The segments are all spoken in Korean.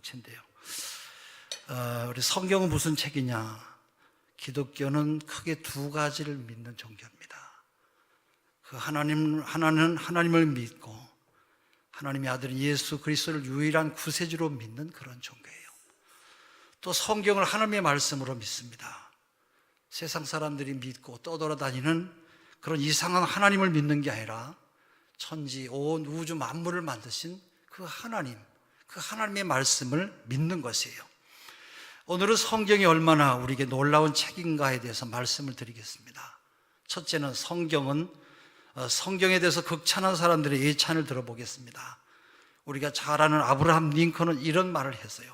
부채인데요. 어, 우리 성경은 무슨 책이냐? 기독교는 크게 두 가지를 믿는 종교입니다. 그 하나님 하나는 하나님을 믿고 하나님의 아들 예수 그리스도를 유일한 구세주로 믿는 그런 종교예요. 또 성경을 하나님의 말씀으로 믿습니다. 세상 사람들이 믿고 떠돌아다니는 그런 이상한 하나님을 믿는 게 아니라 천지 온 우주 만물을 만드신 그 하나님, 그 하나님의 말씀을 믿는 것이에요. 오늘은 성경이 얼마나 우리에게 놀라운 책인가에 대해서 말씀을 드리겠습니다. 첫째는 성경은 어, 성경에 대해서 극찬한 사람들의 예찬을 들어보겠습니다. 우리가 잘 아는 아브라함 링컨은 이런 말을 했어요.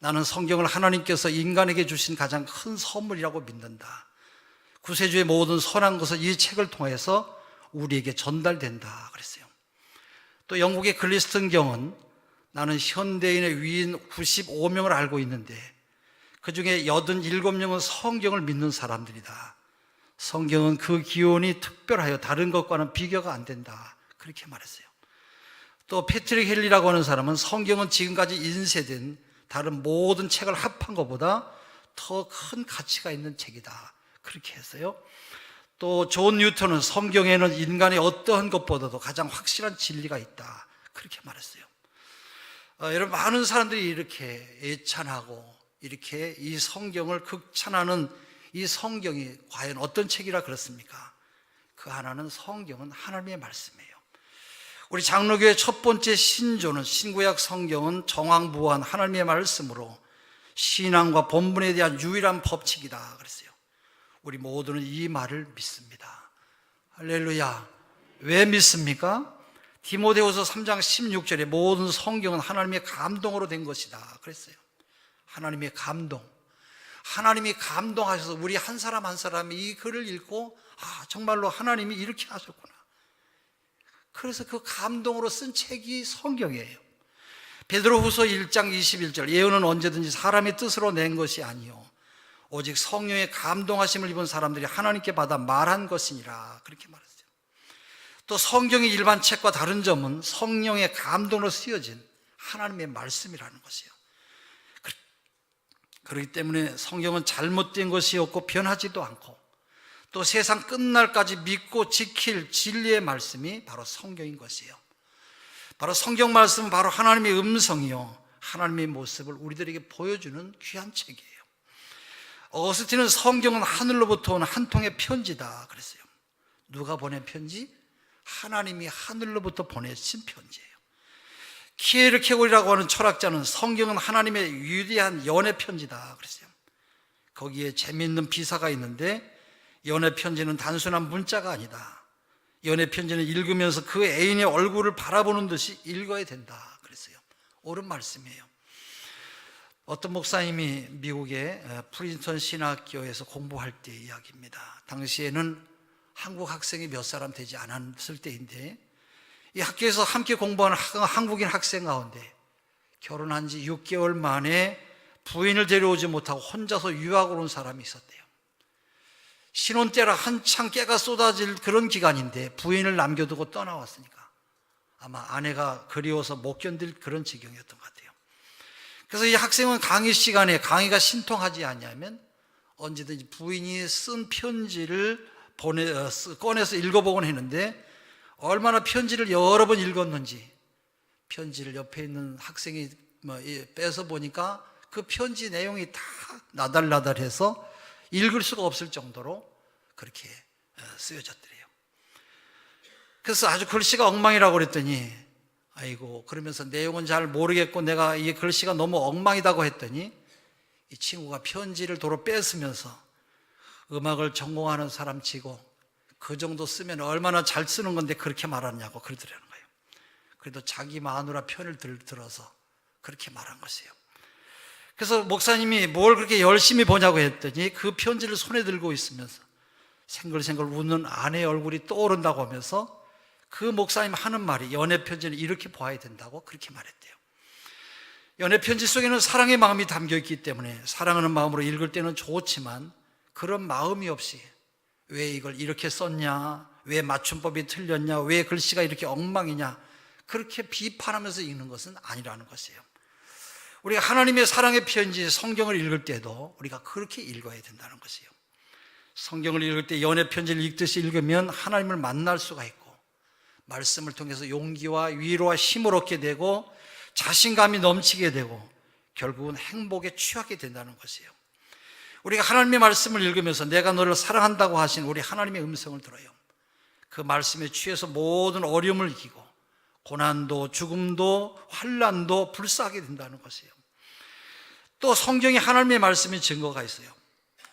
나는 성경을 하나님께서 인간에게 주신 가장 큰 선물이라고 믿는다. 구세주의 모든 선한 것은 이 책을 통해서 우리에게 전달된다. 그랬어요. 또 영국의 글리스턴 경은 나는 현대인의 위인 95명을 알고 있는데 그 중에 87명은 성경을 믿는 사람들이다. 성경은 그 기원이 특별하여 다른 것과는 비교가 안 된다. 그렇게 말했어요. 또 패트릭 헬리라고 하는 사람은 성경은 지금까지 인쇄된 다른 모든 책을 합한 것보다 더 큰 가치가 있는 책이다. 그렇게 했어요. 또 존 뉴턴은 성경에는 인간의 어떠한 것보다도 가장 확실한 진리가 있다. 그렇게 말했어요. 어, 여러분 많은 사람들이 이렇게 예찬하고 이렇게 이 성경을 극찬하는 이 성경이 과연 어떤 책이라 그렇습니까? 그 하나는 성경은 하나님의 말씀이에요. 우리 장로교의 첫 번째 신조는 신구약 성경은 정황부한 하나님의 말씀으로 신앙과 본분에 대한 유일한 법칙이다 그랬어요. 우리 모두는 이 말을 믿습니다. 할렐루야. 왜 믿습니까? 디모데후서 3장 16절에 모든 성경은 하나님의 감동으로 된 것이다 그랬어요. 하나님의 감동. 하나님이 감동하셔서 우리 한 사람 한 사람이 이 글을 읽고 아 정말로 하나님이 이렇게 하셨구나. 그래서 그 감동으로 쓴 책이 성경이에요. 베드로후서 1장 21절 예언은 언제든지 사람의 뜻으로 낸 것이 아니요 오직 성령의 감동하심을 입은 사람들이 하나님께 받아 말한 것이니라 그렇게 말했어요. 또 성경의 일반 책과 다른 점은 성령의 감동으로 쓰여진 하나님의 말씀이라는 것이요. 그렇기 때문에 성경은 잘못된 것이 없고 변하지도 않고 또 세상 끝날까지 믿고 지킬 진리의 말씀이 바로 성경인 것이에요. 바로 성경 말씀은 바로 하나님의 음성이요. 하나님의 모습을 우리들에게 보여주는 귀한 책이에요. 어스틴은 성경은 하늘로부터 온 한 통의 편지다 그랬어요. 누가 보낸 편지? 하나님이 하늘로부터 보내신 편지예요. 키에르 케골이라고 하는 철학자는 성경은 하나님의 위대한 연애 편지다 그랬어요. 거기에 재미있는 비사가 있는데 연애 편지는 단순한 문자가 아니다. 연애 편지는 읽으면서 그 애인의 얼굴을 바라보는 듯이 읽어야 된다 그랬어요. 옳은 말씀이에요. 어떤 목사님이 미국의 프린스턴 신학교에서 공부할 때 이야기입니다. 당시에는 한국 학생이 몇 사람 되지 않았을 때인데 이 학교에서 함께 공부하는 한국인 학생 가운데 결혼한 지 6개월 만에 부인을 데려오지 못하고 혼자서 유학을 온 사람이 있었대요. 신혼 때라 한창 깨가 쏟아질 그런 기간인데 부인을 남겨두고 떠나왔으니까 아마 아내가 그리워서 못 견딜 그런 지경이었던 것 같아요. 그래서 이 학생은 강의 시간에 강의가 신통하지 않냐면 언제든지 부인이 쓴 편지를 보내, 어, 꺼내서 읽어보곤 했는데 얼마나 편지를 여러 번 읽었는지 편지를 옆에 있는 학생이 뭐 빼서 보니까 그 편지 내용이 다 나달나달해서 읽을 수가 없을 정도로 그렇게 어, 쓰여졌더래요. 그래서 아주 글씨가 엉망이라고 그랬더니 아이고 그러면서 내용은 잘 모르겠고 내가 이 글씨가 너무 엉망이다고 했더니 이 친구가 편지를 도로 뺏으면서 음악을 전공하는 사람 치고 그 정도 쓰면 얼마나 잘 쓰는 건데 그렇게 말하냐고 그러더라는 거예요. 그래도 자기 마누라 편을 들, 들어서 그렇게 말한 것이에요. 그래서 목사님이 뭘 그렇게 열심히 보냐고 했더니 그 편지를 손에 들고 있으면서 생글생글 웃는 아내의 얼굴이 떠오른다고 하면서 그 목사님 하는 말이 연애 편지는 이렇게 봐야 된다고 그렇게 말했대요. 연애 편지 속에는 사랑의 마음이 담겨 있기 때문에 사랑하는 마음으로 읽을 때는 좋지만 그런 마음이 없이 왜 이걸 이렇게 썼냐? 왜 맞춤법이 틀렸냐? 왜 글씨가 이렇게 엉망이냐? 그렇게 비판하면서 읽는 것은 아니라는 것이에요. 우리가 하나님의 사랑의 편지 성경을 읽을 때도 우리가 그렇게 읽어야 된다는 것이에요. 성경을 읽을 때 연애 편지를 읽듯이 읽으면 하나님을 만날 수가 있고 말씀을 통해서 용기와 위로와 힘을 얻게 되고 자신감이 넘치게 되고 결국은 행복에 취하게 된다는 것이에요. 우리가 하나님의 말씀을 읽으면서 내가 너를 사랑한다고 하신 우리 하나님의 음성을 들어요. 그 말씀에 취해서 모든 어려움을 이기고 고난도 죽음도 환란도 불사하게 된다는 것이에요. 또 성경에 하나님의 말씀의 증거가 있어요.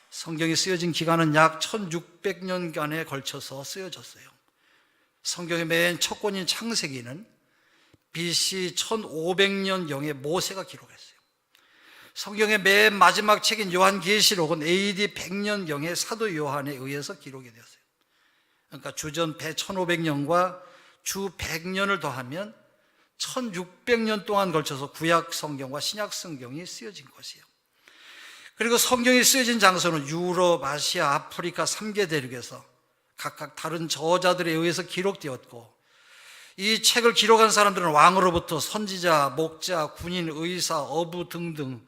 성경이 쓰여진 기간은 약 1600년간에 걸쳐서 쓰여졌어요. 성경의 맨 첫 권인 창세기는 BC 1500년경에 모세가 기록했어요. 성경의 맨 마지막 책인 요한계시록은 AD 100년경에 사도 요한에 의해서 기록이 되었어요. 그러니까 주전 1500년과 주 100년을 더하면 1600년 동안 걸쳐서 구약 성경과 신약 성경이 쓰여진 것이에요. 그리고 성경이 쓰여진 장소는 유럽, 아시아, 아프리카 3개 대륙에서 각각 다른 저자들에 의해서 기록되었고 이 책을 기록한 사람들은 왕으로부터 선지자, 목자, 군인, 의사, 어부 등등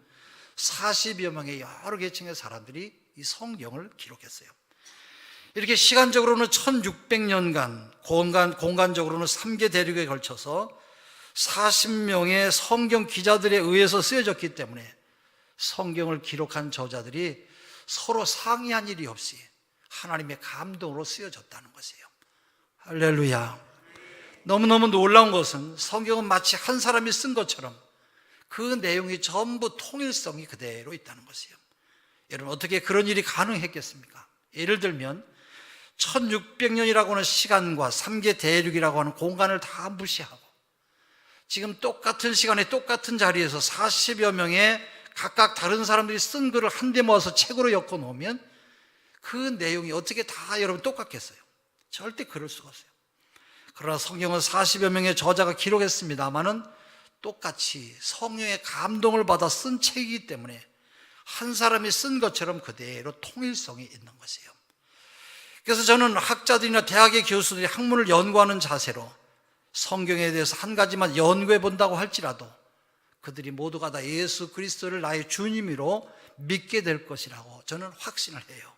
40여 명의 여러 계층의 사람들이 이 성경을 기록했어요. 이렇게 시간적으로는 1600년간, 공간, 공간적으로는 3개 대륙에 걸쳐서 40명의 성경 기자들에 의해서 쓰여졌기 때문에 성경을 기록한 저자들이 서로 상의한 일이 없이 하나님의 감동으로 쓰여졌다는 것이에요. 할렐루야. 너무너무 놀라운 것은 성경은 마치 한 사람이 쓴 것처럼 그 내용이 전부 통일성이 그대로 있다는 것이에요. 여러분, 어떻게 그런 일이 가능했겠습니까? 예를 들면, 1600년이라고 하는 시간과 3개 대륙이라고 하는 공간을 다 무시하고, 지금 똑같은 시간에 똑같은 자리에서 40여 명의 각각 다른 사람들이 쓴 글을 한데 모아서 책으로 엮어 놓으면 그 내용이 어떻게 다 여러분 똑같겠어요? 절대 그럴 수가 없어요. 그러나 성경은 40여 명의 저자가 기록했습니다만은 똑같이 성령의 감동을 받아 쓴 책이기 때문에 한 사람이 쓴 것처럼 그대로 통일성이 있는 것이에요. 그래서 저는 학자들이나 대학의 교수들이 학문을 연구하는 자세로 성경에 대해서 한 가지만 연구해 본다고 할지라도 그들이 모두가 다 예수 그리스도를 나의 주님으로 믿게 될 것이라고 저는 확신을 해요.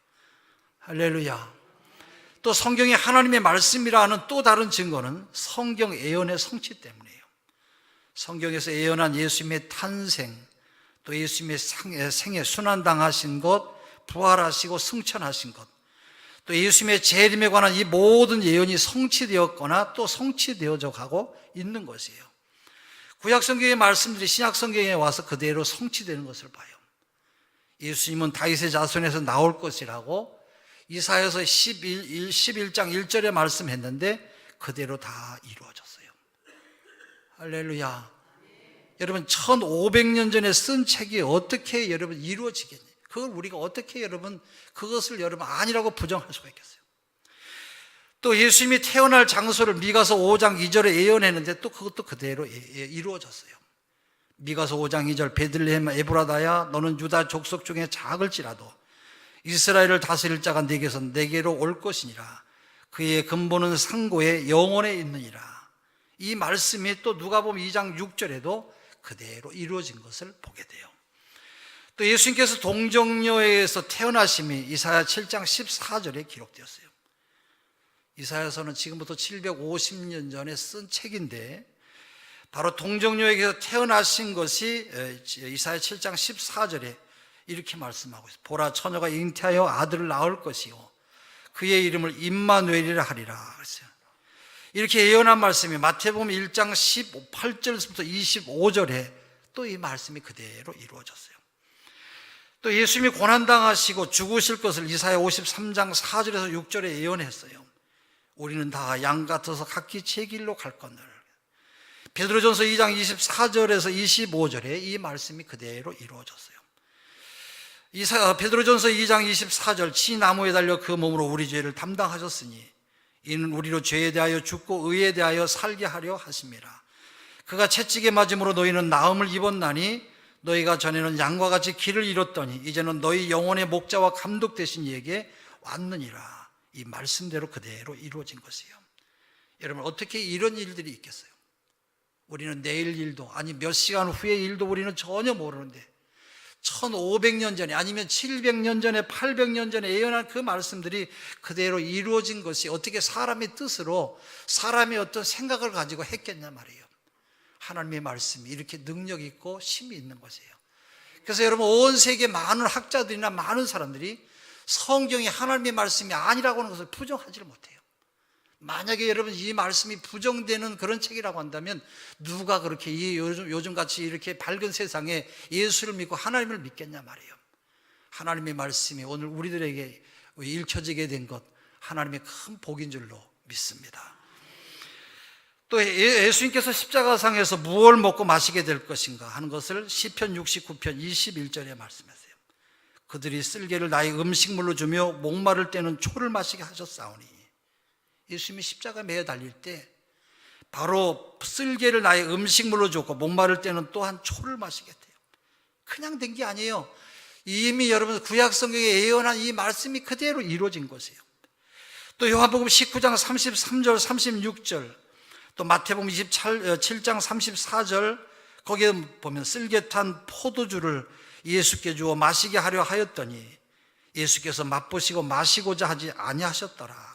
할렐루야. 또 성경이 하나님의 말씀이라 하는 또 다른 증거는 성경 예언의 성취 때문이에요. 성경에서 예언한 예수님의 탄생, 또 예수님의 생애 순환당하신 것, 부활하시고 승천하신 것, 또 예수님의 재림에 관한 이 모든 예언이 성취되었거나 또 성취되어져 가고 있는 것이에요. 구약 성경의 말씀들이 신약 성경에 와서 그대로 성취되는 것을 봐요. 예수님은 다윗의 자손에서 나올 것이라고 이사야서 11, 11장 1절에 말씀했는데 그대로 다 이루어졌어요. 할렐루야. 여러분 1500년 전에 쓴 책이 어떻게 여러분 이루어지겠니? 그걸 우리가 어떻게 여러분 그것을 여러분 아니라고 부정할 수가 있겠어요? 또 예수님이 태어날 장소를 미가서 5장 2절에 예언했는데 또 그것도 그대로 예, 예, 이루어졌어요. 미가서 5장 2절 베들레헴 에브라다야 너는 유다 족속 중에 작을지라도 이스라엘을 다스릴 자가 내게서 내게로 올 것이니라. 그의 근본은 상고에 영원에 있느니라. 이 말씀이 또 누가복음 2장 6절에도 그대로 이루어진 것을 보게 돼요. 또 예수님께서 동정녀에서 태어나심이 이사야 7장 14절에 기록되었어요. 이사야서는 지금부터 750년 전에 쓴 책인데 바로 동정녀에게서 태어나신 것이 이사야 7장 14절에 이렇게 말씀하고 있어요. 보라 처녀가 잉태하여 아들을 낳을 것이요 그의 이름을 임마누엘이라 하리라 그랬어요. 이렇게 예언한 말씀이 마태복음 1장 18절부터 25절에 또 이 말씀이 그대로 이루어졌어요. 또 예수님이 고난당하시고 죽으실 것을 이사야 53장 4절에서 6절에 예언했어요. 우리는 다 양 같아서 각기 제 길로 갈 건을. 베드로전서 2장 24절에서 25절에 이 말씀이 그대로 이루어졌어요. 이사 베드로전서 2장 24절 치 나무에 달려 그 몸으로 우리 죄를 담당하셨으니 이는 우리로 죄에 대하여 죽고 의에 대하여 살게 하려 하심이라. 그가 채찍에 맞음으로 너희는 나음을 입었나니 너희가 전에는 양과 같이 길을 잃었더니 이제는 너희 영혼의 목자와 감독 되신 이에게 왔느니라. 이 말씀대로 그대로 이루어진 것이에요. 여러분 어떻게 이런 일들이 있겠어요? 우리는 내일 일도 아니 몇 시간 후의 일도 우리는 전혀 모르는데 1500년 전에 아니면 700년 전에 800년 전에 예언한 그 말씀들이 그대로 이루어진 것이 어떻게 사람의 뜻으로 사람의 어떤 생각을 가지고 했겠냐 말이에요. 하나님의 말씀이 이렇게 능력 있고 힘이 있는 것이에요. 그래서 여러분 온 세계 많은 학자들이나 많은 사람들이 성경이 하나님의 말씀이 아니라고 하는 것을 부정하지를 못해요. 만약에 여러분 이 말씀이 부정되는 그런 책이라고 한다면 누가 그렇게 이 요즘, 요즘 같이 이렇게 밝은 세상에 예수를 믿고 하나님을 믿겠냐 말이에요. 하나님의 말씀이 오늘 우리들에게 읽혀지게 된 것 하나님의 큰 복인 줄로 믿습니다. 또 예- 예수님께서 십자가상에서 무엇을 먹고 마시게 될 것인가 하는 것을 시편 69편 21절에 말씀하세요. 그들이 쓸개를 나의 음식물로 주며 목마를 때는 초를 마시게 하셨사오니 예수님이 십자가 매어 달릴 때 바로 쓸개를 나의 음식물로 줬고 목마를 때는 또한 초를 마시겠대요. 그냥 된 게 아니에요. 이미 여러분 구약 성경에 예언한 이 말씀이 그대로 이루어진 것이에요. 또 요한복음 19장 33절 36절 또 마태복음 27장 34절 거기에 보면 쓸개탄 포도주를 예수께 주어 마시게 하려 하였더니 예수께서 맛보시고 마시고자 하지 아니하셨더라.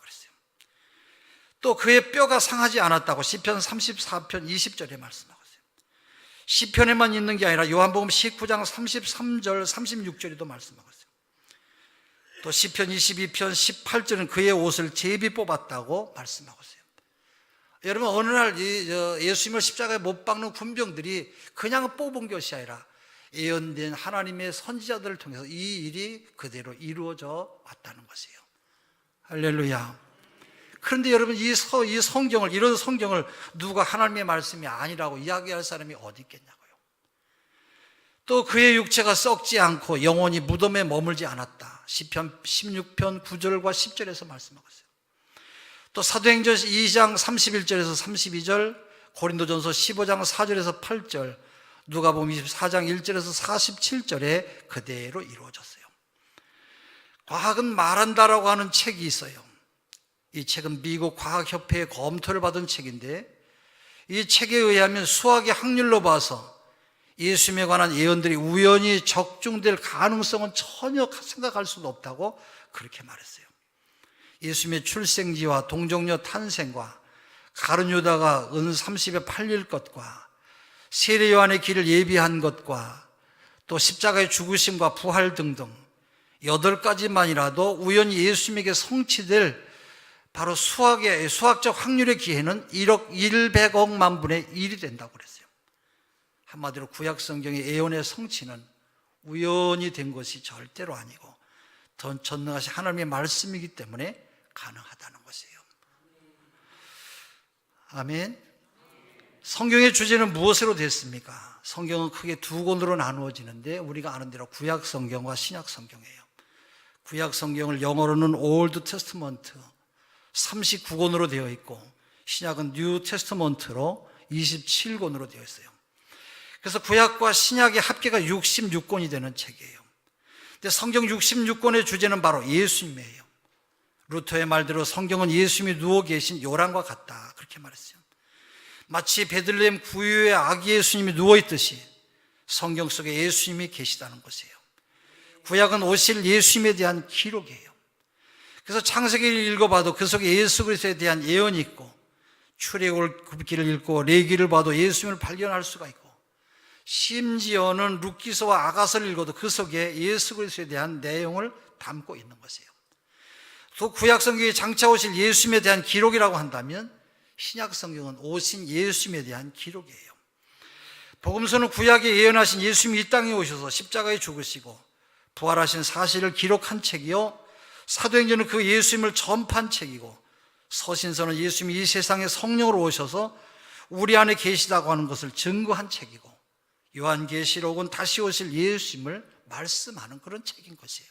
또 그의 뼈가 상하지 않았다고 시편 34편 20절에 말씀하고 있어요. 시편에만 있는 게 아니라 요한복음 19장 33절 36절에도 말씀하고 있어요. 또 시편 22편 18절은 그의 옷을 제비 뽑았다고 말씀하고 있어요. 여러분 어느 날 예수님을 십자가에 못 박는 군병들이 그냥 뽑은 것이 아니라 예언된 하나님의 선지자들을 통해서 이 일이 그대로 이루어져 왔다는 것이에요. 할렐루야. 그런데 여러분 이, 서, 이 성경을 이런 성경을 누가 하나님의 말씀이 아니라고 이야기할 사람이 어디 있겠냐고요. 또 그의 육체가 썩지 않고 영원히 무덤에 머물지 않았다. 시편 16편 9절과 10절에서 말씀하고 있어요. 또 사도행전 2장 31절에서 32절, 고린도전서 15장 4절에서 8절, 누가복음 24장 1절에서 47절에 그대로 이루어졌어요. 과학은 말한다라고 하는 책이 있어요. 이 책은 미국 과학협회의 검토를 받은 책인데 이 책에 의하면 수학의 확률로 봐서 예수님에 관한 예언들이 우연히 적중될 가능성은 전혀 생각할 수도 없다고 그렇게 말했어요. 예수님의 출생지와 동정녀 탄생과 가룟 유다가 은 30에 팔릴 것과 세례 요한의 길을 예비한 것과 또 십자가의 죽으심과 부활 등등 여덟 가지만이라도 우연히 예수님에게 성취될 바로 수학의 수학적 확률의 기회는 1억 100억만 분의 1이 된다고 그랬어요. 한마디로 구약 성경의 예언의 성취는 우연히 된 것이 절대로 아니고 더 전능하신 하나님의 말씀이기 때문에 가능하다는 것이에요. 아멘. 성경의 주제는 무엇으로 됐습니까? 성경은 크게 두 권으로 나누어지는데 우리가 아는 대로 구약 성경과 신약 성경이에요. 구약 성경을 영어로는 올드 테스트먼트 39권으로 되어 있고 신약은 뉴 테스트먼트로 27권으로 되어 있어요. 그래서 구약과 신약의 합계가 66권이 되는 책이에요. 근데 성경 66권의 주제는 바로 예수님이에요. 루터의 말대로 성경은 예수님이 누워 계신 요란과 같다. 그렇게 말했어요. 마치 베들레헴 구유의 아기 예수님이 누워 있듯이 성경 속에 예수님이 계시다는 것이에요. 구약은 오실 예수님에 대한 기록이에요. 그래서 창세기를 읽어봐도 그 속에 예수 그리스도에 대한 예언이 있고 출애굽기를 읽고 레기를 봐도 예수님을 발견할 수가 있고 심지어는 룻기서와 아가서를 읽어도 그 속에 예수 그리스도에 대한 내용을 담고 있는 것이에요. 또 구약 성경에 장차 오실 예수님에 대한 기록이라고 한다면 신약 성경은 오신 예수님에 대한 기록이에요. 복음서는 구약에 예언하신 예수님이 이 땅에 오셔서 십자가에 죽으시고 부활하신 사실을 기록한 책이요. 사도행전은 그 예수님을 전파한 책이고 서신서는 예수님이 이 세상에 성령으로 오셔서 우리 안에 계시다고 하는 것을 증거한 책이고 요한계시록은 다시 오실 예수님을 말씀하는 그런 책인 것이에요.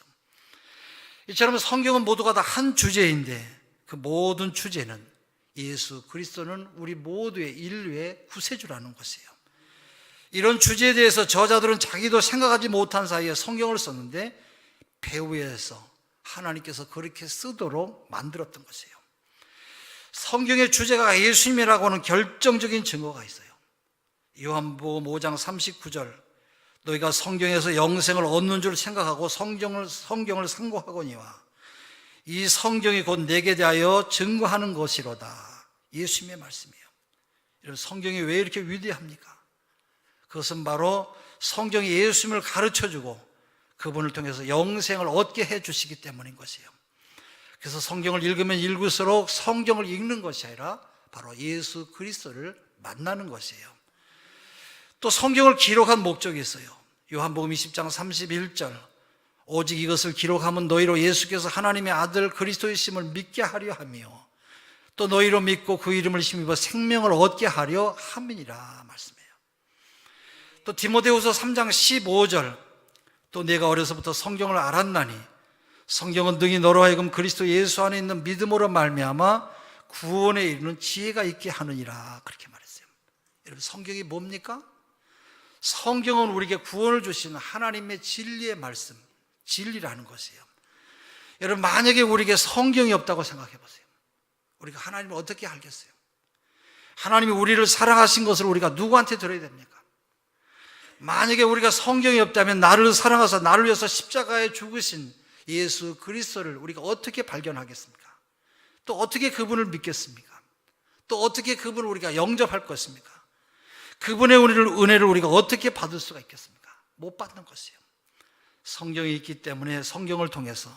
이처럼 성경은 모두가 다 한 주제인데 그 모든 주제는 예수 그리스도는 우리 모두의 인류의 구세주라는 것이에요. 이런 주제에 대해서 저자들은 자기도 생각하지 못한 사이에 성경을 썼는데 배후에서 하나님께서 그렇게 쓰도록 만들었던 것이에요. 성경의 주제가 예수님이라고 하는 결정적인 증거가 있어요. 요한복음 5장 39절 너희가 성경에서 영생을 얻는 줄 생각하고 성경을 성경을 상고하거니와 이 성경이 곧 내게 대하여 증거하는 것이로다. 예수님의 말씀이에요. 여러분 성경이 왜 이렇게 위대합니까? 그것은 바로 성경이 예수님을 가르쳐 주고 그분을 통해서 영생을 얻게 해 주시기 때문인 것이에요. 그래서 성경을 읽으면 읽을수록 성경을 읽는 것이 아니라 바로 예수 그리스도를 만나는 것이에요. 또 성경을 기록한 목적이 있어요. 요한복음 20장 31절. 오직 이것을 기록하면 너희로 예수께서 하나님의 아들 그리스도이심을 믿게 하려 하며 또 너희로 믿고 그 이름을 힘입어 생명을 얻게 하려 함이니라 말씀해요. 또 디모데후서 3장 15절. 또 내가 어려서부터 성경을 알았나니 성경은 등이 너로 하여금 그리스도 예수 안에 있는 믿음으로 말미암아 구원에 이르는 지혜가 있게 하느니라 그렇게 말했어요. 여러분 성경이 뭡니까? 성경은 우리에게 구원을 주시는 하나님의 진리의 말씀, 진리라는 것이에요. 여러분 만약에 우리에게 성경이 없다고 생각해 보세요. 우리가 하나님을 어떻게 알겠어요? 하나님이 우리를 사랑하신 것을 우리가 누구한테 들어야 됩니까? 만약에 우리가 성경이 없다면 나를 사랑하사 나를 위해서 십자가에 죽으신 예수 그리스도를 우리가 어떻게 발견하겠습니까? 또 어떻게 그분을 믿겠습니까? 또 어떻게 그분을 우리가 영접할 것입니까? 그분의 우리를 은혜를 우리가 어떻게 받을 수가 있겠습니까? 못 받는 것이에요. 성경이 있기 때문에 성경을 통해서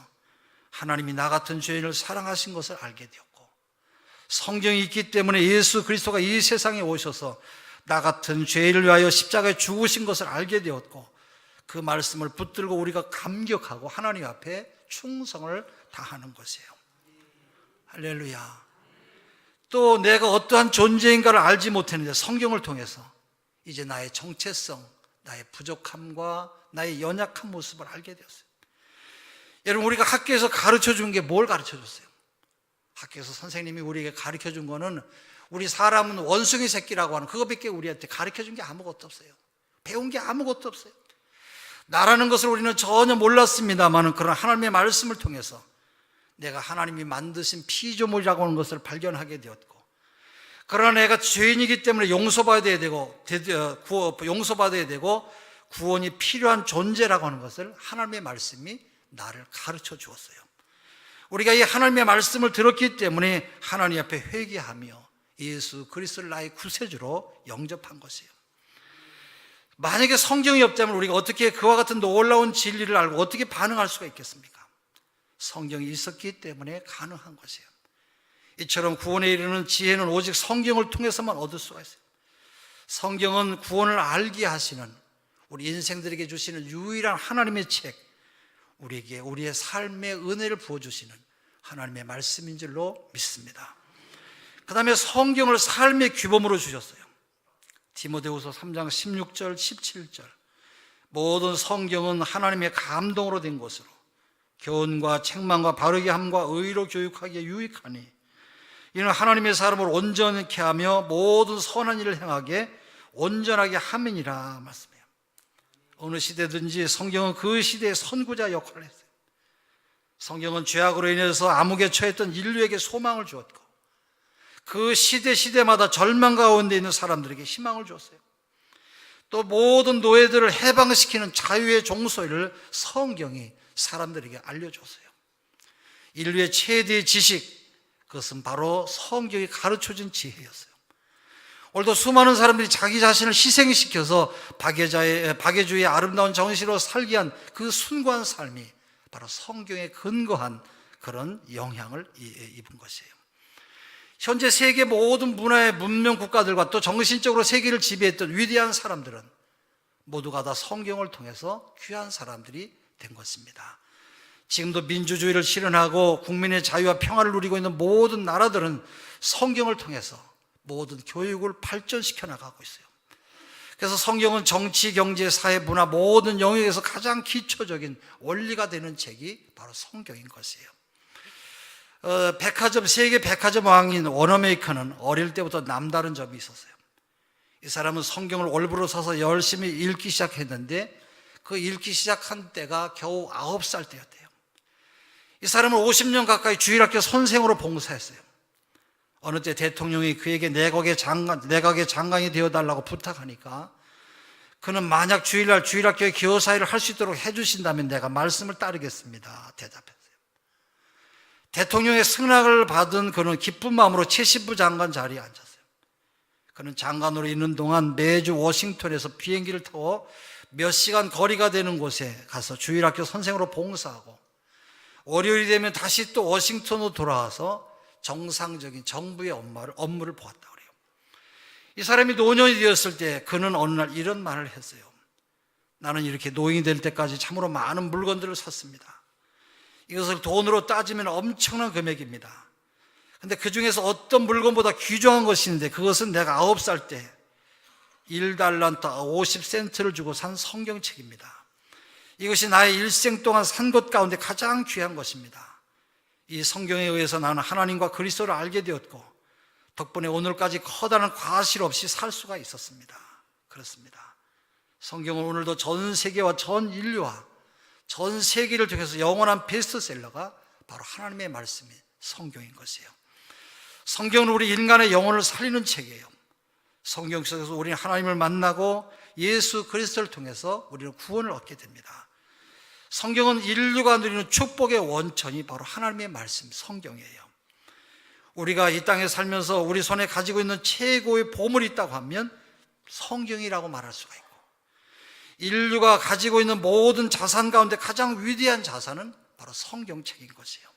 하나님이 나 같은 죄인을 사랑하신 것을 알게 되었고 성경이 있기 때문에 예수 그리스도가 이 세상에 오셔서 나 같은 죄인을 위하여 십자가에 죽으신 것을 알게 되었고 그 말씀을 붙들고 우리가 감격하고 하나님 앞에 충성을 다하는 것이에요. 할렐루야. 또 내가 어떠한 존재인가를 알지 못했는데 성경을 통해서 이제 나의 정체성, 나의 부족함과 나의 연약한 모습을 알게 되었어요. 여러분, 우리가 학교에서 가르쳐 준 게 뭘 가르쳐 줬어요? 학교에서 선생님이 우리에게 가르쳐 준 거는 우리 사람은 원숭이 새끼라고 하는 그거밖에 우리한테 가르쳐 준 게 아무것도 없어요. 배운 게 아무것도 없어요. 나라는 것을 우리는 전혀 몰랐습니다만은 그런 하나님의 말씀을 통해서 내가 하나님이 만드신 피조물이라고 하는 것을 발견하게 되었고 그러나 내가 죄인이기 때문에 용서받아야 되고 구원, 용서받아야 되고 구원이 필요한 존재라고 하는 것을 하나님의 말씀이 나를 가르쳐 주었어요. 우리가 이 하나님의 말씀을 들었기 때문에 하나님 앞에 회개하며 예수 그리스도를 나의 구세주로 영접한 것이에요. 만약에 성경이 없다면 우리가 어떻게 그와 같은 놀라운 진리를 알고 어떻게 반응할 수가 있겠습니까? 성경이 있었기 때문에 가능한 것이에요. 이처럼 구원에 이르는 지혜는 오직 성경을 통해서만 얻을 수가 있어요. 성경은 구원을 알게 하시는 우리 인생들에게 주시는 유일한 하나님의 책, 우리에게 우리의 삶의 은혜를 부어주시는 하나님의 말씀인 줄로 믿습니다. 그 다음에 성경을 삶의 규범으로 주셨어요. 디모데후서 3장 16절, 17절. 모든 성경은 하나님의 감동으로 된 것으로 교훈과 책망과 바르게 함과 의로 교육하기에 유익하니 이는 하나님의 사람을 온전케 하며 모든 선한 일을 행하게 온전하게 함이니라 말씀해요. 어느 시대든지 성경은 그 시대의 선구자 역할을 했어요. 성경은 죄악으로 인해서 암흑에 처했던 인류에게 소망을 주었고 그 시대 시대마다 절망 가운데 있는 사람들에게 희망을 줬어요. 또 모든 노예들을 해방시키는 자유의 종소리를 성경이 사람들에게 알려줬어요. 인류의 최대의 지식, 그것은 바로 성경이 가르쳐준 지혜였어요. 오늘도 수많은 사람들이 자기 자신을 희생시켜서 박애자의, 박애주의 아름다운 정신으로 살게 한그 순고한 삶이 바로 성경에 근거한 그런 영향을 입은 것이에요. 현재 세계 모든 문화의 문명 국가들과 또 정신적으로 세계를 지배했던 위대한 사람들은 모두가 다 성경을 통해서 귀한 사람들이 된 것입니다. 지금도 민주주의를 실현하고 국민의 자유와 평화를 누리고 있는 모든 나라들은 성경을 통해서 모든 교육을 발전시켜 나가고 있어요. 그래서 성경은 정치, 경제, 사회, 문화 모든 영역에서 가장 기초적인 원리가 되는 책이 바로 성경인 것이에요. 어, 백화점 세계 백화점 왕인 워너메이커는 어릴 때부터 남다른 점이 있었어요. 이 사람은 성경을 올부로 사서 열심히 읽기 시작했는데 그 읽기 시작한 때가 겨우 아홉 살 때였대요. 이 사람은 50년 가까이 주일학교 선생으로 봉사했어요. 어느 때 대통령이 그에게 내각의 장관, 내각의 장관이 되어달라고 부탁하니까 그는 만약 주일날 주일학교에 교사 일을 할 수 있도록 해주신다면 내가 말씀을 따르겠습니다. 대답했어요. 대통령의 승낙을 받은 그는 기쁜 마음으로 70부 장관 자리에 앉았어요. 그는 장관으로 있는 동안 매주 워싱턴에서 비행기를 타고 몇 시간 거리가 되는 곳에 가서 주일학교 선생으로 봉사하고 월요일이 되면 다시 또 워싱턴으로 돌아와서 정상적인 정부의 업무를, 업무를 보았다 그래요. 이 사람이 노년이 되었을 때 그는 어느 날 이런 말을 했어요. 나는 이렇게 노인이 될 때까지 참으로 많은 물건들을 샀습니다. 이것을 돈으로 따지면 엄청난 금액입니다. 근데 그 중에서 어떤 물건보다 귀중한 있는데 그것은 내가 아홉 살 때 1달란트 50센트를 주고 산 성경책입니다. 이것이 나의 일생 동안 산 것 가운데 가장 귀한 것입니다. 이 성경에 의해서 나는 하나님과 그리스도를 알게 되었고 덕분에 오늘까지 커다란 과실 없이 살 수가 있었습니다. 그렇습니다. 성경은 오늘도 전 세계와 전 인류와 전 세계를 통해서 영원한 베스트셀러가 바로 하나님의 말씀인 성경인 것이에요. 성경은 우리 인간의 영혼을 살리는 책이에요. 성경 속에서 우리는 하나님을 만나고 예수 그리스도를 통해서 우리는 구원을 얻게 됩니다. 성경은 인류가 누리는 축복의 원천이 바로 하나님의 말씀, 성경이에요. 우리가 이 땅에 살면서 우리 손에 가지고 있는 최고의 보물이 있다고 하면 성경이라고 말할 수가 있고, 인류가 가지고 있는 모든 자산 가운데 가장 위대한 자산은 바로 성경책인 것이에요.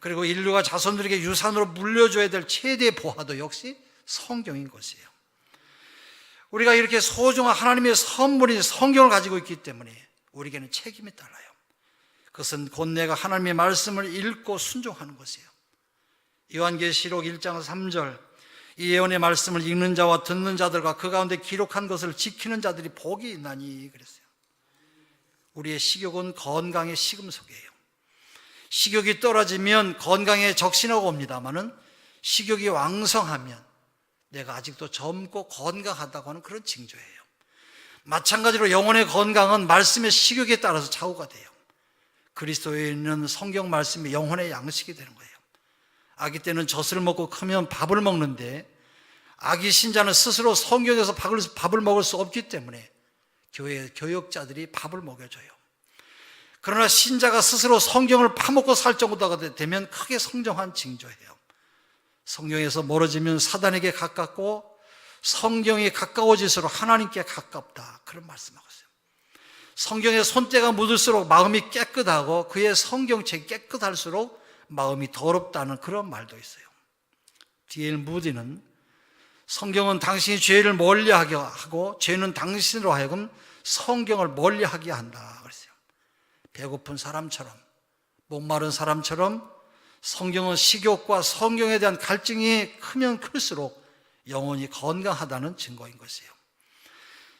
그리고 인류가 자손들에게 유산으로 물려줘야 될 최대의 보화도 역시 성경인 것이에요. 우리가 이렇게 소중한 하나님의 선물인 성경을 가지고 있기 때문에 우리에게는 책임이 따라요. 그것은 곧 내가 하나님의 말씀을 읽고 순종하는 것이에요. 요한계시록 1장 3절 이 예언의 말씀을 읽는 자와 듣는 자들과 그 가운데 기록한 것을 지키는 자들이 복이 있나니 그랬어요. 우리의 식욕은 건강의 시금석이에요. 식욕이 떨어지면 건강에 적신하고 옵니다만은 식욕이 왕성하면 내가 아직도 젊고 건강하다고 하는 그런 징조예요. 마찬가지로 영혼의 건강은 말씀의 식욕에 따라서 좌우가 돼요. 그리스도에 있는 성경 말씀이 영혼의 양식이 되는 거예요. 아기 때는 젖을 먹고 크면 밥을 먹는데 아기 신자는 스스로 성경에서 밥을, 먹을 수 없기 때문에 교회 교역자들이 밥을 먹여줘요. 그러나 신자가 스스로 성경을 파먹고 살 정도가 되면 크게 성장한 징조예요. 성경에서 멀어지면 사단에게 가깝고 성경이 가까워질수록 하나님께 가깝다. 그런 말씀하고 있어요. 성경에 손때가 묻을수록 마음이 깨끗하고 그의 성경책이 깨끗할수록 마음이 더럽다는 그런 말도 있어요. D.L. 무디는 성경은 당신이 죄를 멀리하게 하고 죄는 당신으로 하여금 성경을 멀리하게 한다. 그랬어요. 배고픈 사람처럼 목마른 사람처럼 성경은 식욕과 성경에 대한 갈증이 크면 클수록 영혼이 건강하다는 증거인 것이에요.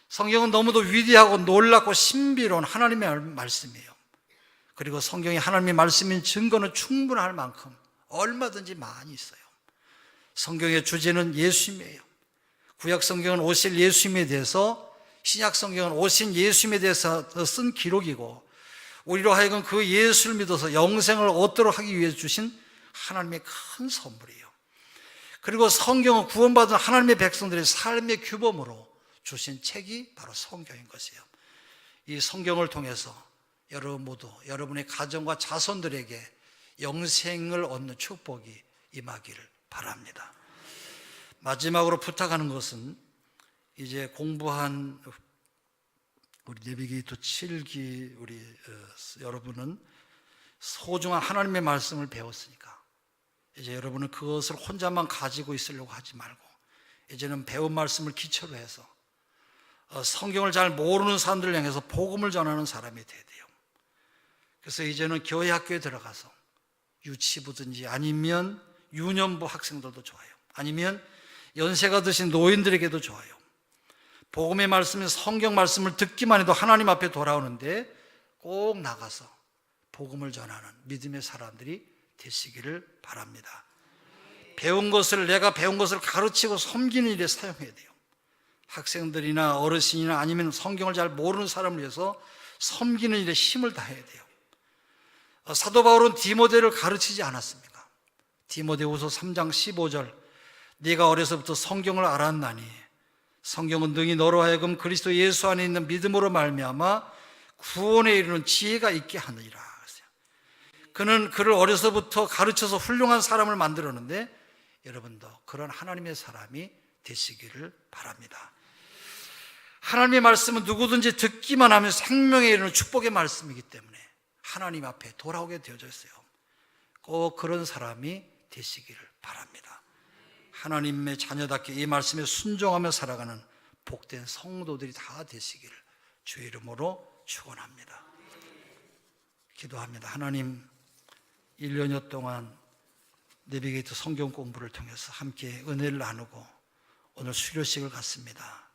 성경은 너무도 위대하고 놀랍고 신비로운 하나님의 말씀이에요. 그리고 성경이 하나님의 말씀인 증거는 충분할 만큼 얼마든지 많이 있어요. 성경의 주제는 예수님이에요. 구약 성경은 오실 예수님에 대해서 신약 성경은 오신 예수님에 대해서 쓴 기록이고 우리로 하여금 그 예수를 믿어서 영생을 얻도록 하기 위해 주신 하나님의 큰 선물이에요. 그리고 성경은 구원받은 하나님의 백성들의 삶의 규범으로 주신 책이 바로 성경인 것이에요. 이 성경을 통해서 여러분 모두 여러분의 가정과 자손들에게 영생을 얻는 축복이 임하기를 바랍니다. 마지막으로 부탁하는 것은 이제 공부한 우리 예비기 또 7기 우리 어, 여러분은 소중한 하나님의 말씀을 배웠으니까 이제 여러분은 그것을 혼자만 가지고 있으려고 하지 말고 이제는 배운 말씀을 기초로 해서 어, 성경을 잘 모르는 사람들을 향해서 복음을 전하는 사람이 돼야 돼요. 그래서 이제는 교회 학교에 들어가서 유치부든지 아니면 유년부 학생들도 좋아요. 아니면 연세가 드신 노인들에게도 좋아요. 복음의 말씀인 성경 말씀을 듣기만 해도 하나님 앞에 돌아오는데 꼭 나가서 복음을 전하는 믿음의 사람들이 되시기를 바랍니다. 배운 것을 내가 배운 것을 가르치고 섬기는 일에 사용해야 돼요. 학생들이나 어르신이나 아니면 성경을 잘 모르는 사람을 위해서 섬기는 일에 힘을 다해야 돼요. 어, 사도 바울은 디모데를 가르치지 않았습니까? 디모데후서 3장 15절 네가 어려서부터 성경을 알았나니 성경은 능히 너로 하여금 그리스도 예수 안에 있는 믿음으로 말미암아 구원에 이르는 지혜가 있게 하느니라. 그는 그를 어려서부터 가르쳐서 훌륭한 사람을 만들었는데 여러분도 그런 하나님의 사람이 되시기를 바랍니다. 하나님의 말씀은 누구든지 듣기만 하면 생명에 이르는 축복의 말씀이기 때문에 하나님 앞에 돌아오게 되어져 있어요. 꼭 그런 사람이 되시기를 바랍니다. 하나님의 자녀답게 이 말씀에 순종하며 살아가는 복된 성도들이 다 되시기를 주의 이름으로 축원합니다. 기도합니다. 하나님 1년여 동안 내비게이터 성경 공부를 통해서 함께 은혜를 나누고 오늘 수료식을 갖습니다.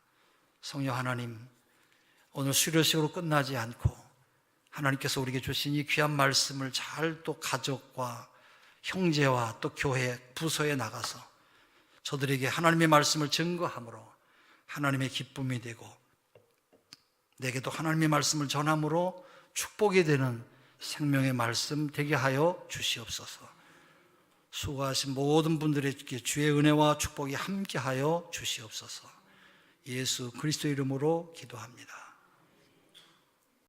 성령 하나님, 오늘 수료식으로 끝나지 않고 하나님께서 우리에게 주신 이 귀한 말씀을 잘 또 가족과 형제와 또 교회, 부서에 나가서 저들에게 하나님의 말씀을 증거함으로 하나님의 기쁨이 되고 내게도 하나님의 말씀을 전함으로 축복이 되는 생명의 말씀 되게 하여 주시옵소서. 수고하신 모든 분들에게 주의 은혜와 축복이 함께하여 주시옵소서. 예수 그리스도 이름으로 기도합니다.